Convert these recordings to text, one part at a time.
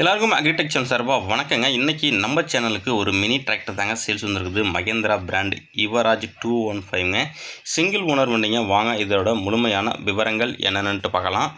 எல்லாருக்கும் அக்ரிடெக்சர் சார்பாக வணக்கங்க. இன்றைக்கி நம்ம சேனலுக்கு ஒரு மினி டிராக்டர் தாங்க சேல்ஸ் வந்துருக்குது. Mahindra brand Yuvraj two one ஃபைவ்ங்க single owner வண்டிங்க. வாங்க இதோட முழுமையான விவரங்கள் என்னென்னட்டு பார்க்கலாம்.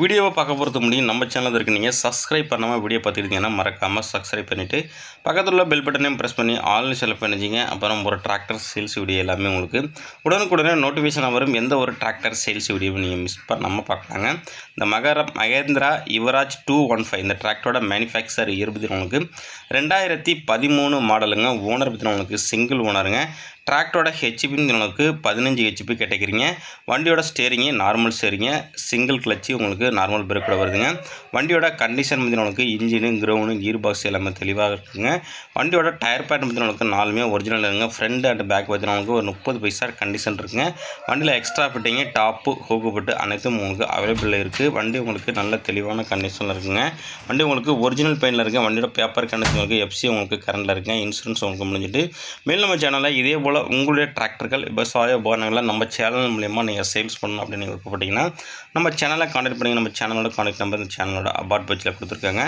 வீடியோவை பார்க்க போகிறது முடியும் நம்ம சேனலில் இருக்கு நீங்கள் சப்ஸ்கிரைப் பண்ணாமல் வீடியோ பார்த்துருந்தீங்கன்னா மறக்காமல் சப்ஸ்கிரைப் பண்ணிவிட்டு பக்கத்தில் உள்ள பெல் பட்டனையும் ப்ரெஸ் பண்ணி ஆல்னு செலக்ட் பண்ணிச்சிங்க அப்புறம் ஒரு டிராக்டர் சேல்ஸ் வீடியோ எல்லாமே உங்களுக்கு உடனுக்குடனே நோட்டிஃபிகேஷன் வரும். எந்த ஒரு டிராக்டர் சேல்ஸ் வீடியோவும் நீங்கள் மிஸ் பண்ணாமல் பார்க்கலாங்க. இந்த மகர Mahindra Yuvraj two one five இந்த டிராக்டரோட மேனுஃபேக்சர் இயற்பத்தினவங்களுக்கு உங்களுக்கு ரெண்டாயிரத்தி பதிமூணு மாடலுங்க ஓனர் பற்றினவங்களுக்கு சிங்கிள் ஓனருங்க டிராக்டரோட ஹெச்பின்னு உங்களுக்கு பதினஞ்சு ஹெச்பி கேட்டக்கிறீங்க. வண்டியோட ஸ்டேரிங்கு நார்மல் ஸ்டேரிங்க சிங்கிள் கிளச்சு உங்களுக்கு நார்மல் பிரேக்கோட வருதுங்க. வண்டியோட கண்டிஷன் பற்றி உங்களுக்கு இன்ஜினு கிரவுண்டு கீர் பாக்ஸ் எல்லாமே தெளிவாக இருக்குங்க. வண்டியோட டயர் பேட் பற்றி உங்களுக்கு நாலுமே ஒரிஜினல் இருக்குங்க. ஃப்ரண்ட் அண்ட் பேக் பற்றி உங்களுக்கு ஒரு முப்பது பைசா கண்டிஷன் இருக்குங்க. வண்டியில் எக்ஸ்ட்ரா ஃபிட்டிங்கு டாப்பு ஹோக்குப்பட்டு அனைத்தும் உங்களுக்கு அவைலபிள் இருக்குது வண்டி உங்களுக்கு நல்ல தெளிவான கண்டிஷனில் இருக்குங்க. வண்டி உங்களுக்கு ஒரிஜினல் பெயினில் இருக்குது வண்டியோட பேப்பர் கண்டிஷன் இருக்குது எஃப்சி உங்களுக்கு கரண்டில் இருக்குங்க. இன்சூரன்ஸ் உங்களுக்கு முடிஞ்சிட்டு. மேல் நம்ம சேனலில் இதே போல் உங்களுடைய டிராக்டர்கள் விவசாய உபகரணங்களை நம்ம சேனல் மூலயமா நீங்கள் சேல்ஸ் பண்ணணும் அப்படின்னு விருப்பப்பட்டீங்கன்னா நம்ம சேனலை காண்டாக்ட் பண்ணி நம்ம சேனலோட காண்டாக்ட் நம்பர் இந்த சேனலோட அபார்ட் பேஜில் கொடுத்துருக்காங்க.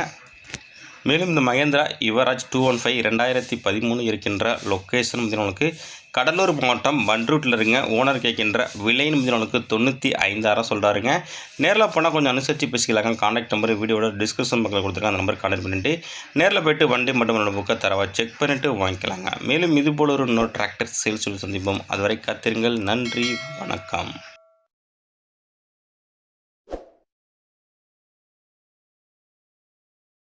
மேலும் இந்த Mahindra Yuvraj two one five ரெண்டாயிரத்தி பதிமூணு இருக்கின்ற லொக்கேஷன் உங்களுக்கு கடலூர் மாவட்டம் பன்ரூட்டில் இருங்க. ஓனர் கேட்கின்ற விலைன்னு உங்களுக்கு தொண்ணூற்றி ஐந்தாயிரம் சொல்கிறாருங்க நேரில் போனால் கொஞ்சம் அனுசரித்து பேசிக்கலாங்க. கான்டாக்ட் நம்பர் வீடியோட டிஸ்கிரிப்ஷன் பக்கத்தில் கொடுத்துருக்காங்க அந்த நம்பர் கான்டாக்ட் பண்ணிட்டு நேரில் போயிட்டு வண்டி மட்டும் என்னோட புக்கை தரவா செக் பண்ணிவிட்டு வாங்கிக்கலாங்க. மேலும் இது போல ஒரு இன்னொரு டிராக்டர் சேல்ஸ் சொல்லி சந்திப்போம். அதுவரை காத்திருங்கள். நன்றி. வணக்கம்.